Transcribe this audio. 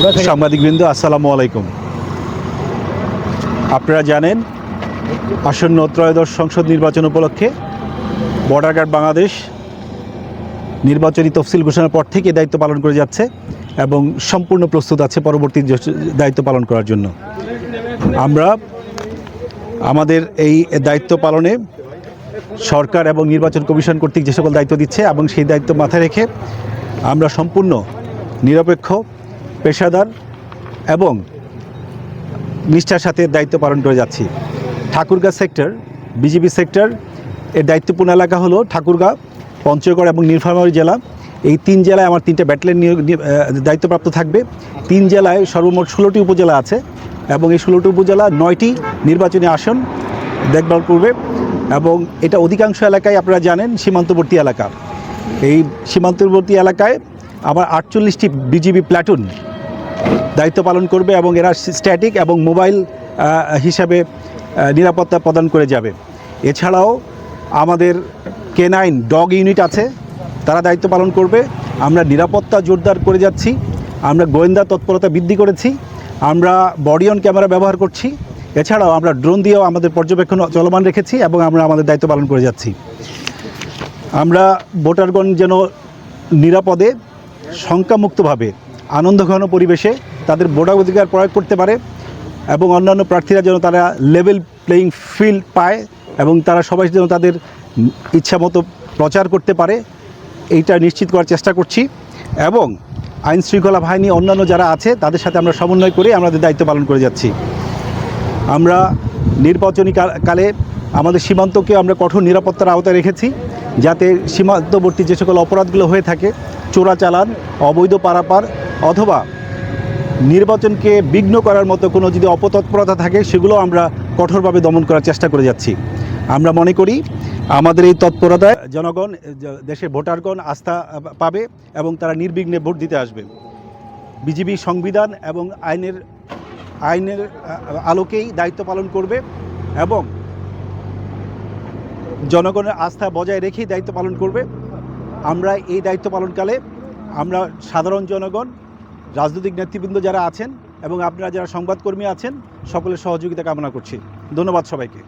সাংবাদিকবৃন্দ, আসসালামু আলাইকুম। আপনারা জানেন, আসন্ন ত্রয়োদশ সংসদ নির্বাচন উপলক্ষে বর্ডার গার্ড বাংলাদেশ নির্বাচনী তফসিল ঘোষণার পর থেকে দায়িত্ব পালন করে যাচ্ছে এবং সম্পূর্ণ প্রস্তুত আছে পরবর্তী দায়িত্ব পালন করার জন্য। আমরা আমাদের এই দায়িত্ব পালনে সরকার এবং নির্বাচন কমিশন কর্তৃক যে সকল দায়িত্ব দিচ্ছে এবং সেই দায়িত্ব মাথায় রেখে আমরা সম্পূর্ণ নিরপেক্ষ পেশাদার এবং নিষ্ঠার সাথে দায়িত্ব পালন করে যাচ্ছি। ঠাকুরগাঁ সেক্টর, বিজেপি সেক্টর, এর দায়িত্বপূর্ণ এলাকা হলো ঠাকুরগাঁ, পঞ্চগড় এবং নীলফামারী জেলা। এই তিন জেলায় আমার তিনটে ব্যাটালিয়ন নিয়োগ দায়িত্বপ্রাপ্ত থাকবে। তিন জেলায় সর্বমোট ষোলোটি উপজেলা আছে এবং এই ষোলোটি উপজেলা নয়টি নির্বাচনী আসন দেখভাল করবে এবং এটা অধিকাংশ এলাকায় আপনারা জানেন সীমান্তবর্তী এলাকা। এই সীমান্তবর্তী এলাকায় আমার আটচল্লিশটি বিজিবি প্ল্যাটুন দায়িত্ব পালন করবে এবং এরা স্ট্যাটিক এবং মোবাইল হিসাবে নিরাপত্তা প্রদান করে যাবে। এছাড়াও আমাদের কে নাইন ডগ ইউনিট আছে, তারা দায়িত্ব পালন করবে। আমরা নিরাপত্তা জোরদার করে যাচ্ছি, আমরা গোয়েন্দা তৎপরতা বৃদ্ধি করেছি, আমরা বডি অন ক্যামেরা ব্যবহার করছি। এছাড়াও আমরা ড্রোন দিয়েও আমাদের পর্যবেক্ষণ চলমান রেখেছি এবং আমরা আমাদের দায়িত্ব পালন করে যাচ্ছি। আমরা ভোটারগণ যেন নিরাপদে শঙ্কামুক্তভাবে আনন্দঘন পরিবেশে তাদের ভোটাধিকার প্রয়োগ করতে পারে এবং অন্যান্য প্রার্থীরা যেন তারা লেভেল প্লেয়িং ফিল্ড পায় এবং তারা সবাই যেন তাদের ইচ্ছা মতো প্রচার করতে পারে, এইটা নিশ্চিত করার চেষ্টা করছি। এবং আইন শৃঙ্খলা বাহিনী, অন্যান্য যারা আছে, তাদের সাথে আমরা সমন্বয় করে আমাদের দায়িত্ব পালন করে যাচ্ছি। আমরা নির্বাচনী কাল- আমাদের সীমান্তকে আমরা কঠোর নিরাপত্তার আওতায় রেখেছি, যাতে সীমান্তবর্তী যে সকল অপরাধগুলো হয়ে থাকে, চোরাচালান, অবৈধ পারাপার অথবা নির্বাচনকে বিঘ্ন করার মতো কোনো যদি অপতৎপরতা থাকে, সেগুলো আমরা কঠোরভাবে দমন করার চেষ্টা করে যাচ্ছি। আমরা মনে করি আমাদের এই তৎপরতায় জনগণ, দেশে ভোটারগণ আস্থা পাবে এবং তারা নির্বিঘ্নে ভোট দিতে আসবে। বিজিবি সংবিধান এবং আইনের আইনের আলোকেই দায়িত্ব পালন করবে এবং জনগণের আস্থা বজায় রেখেই দায়িত্ব পালন করবে। আমরা এই দায়িত্ব পালনকালে আমরা সাধারণ জনগণ রাজনৈতিক নেতৃবৃন্দ যারা আছেন এবং আপনারা যারা সংবাদকর্মী আছেন, সকলের সহযোগিতা কামনা করছি। ধন্যবাদ সবাইকে।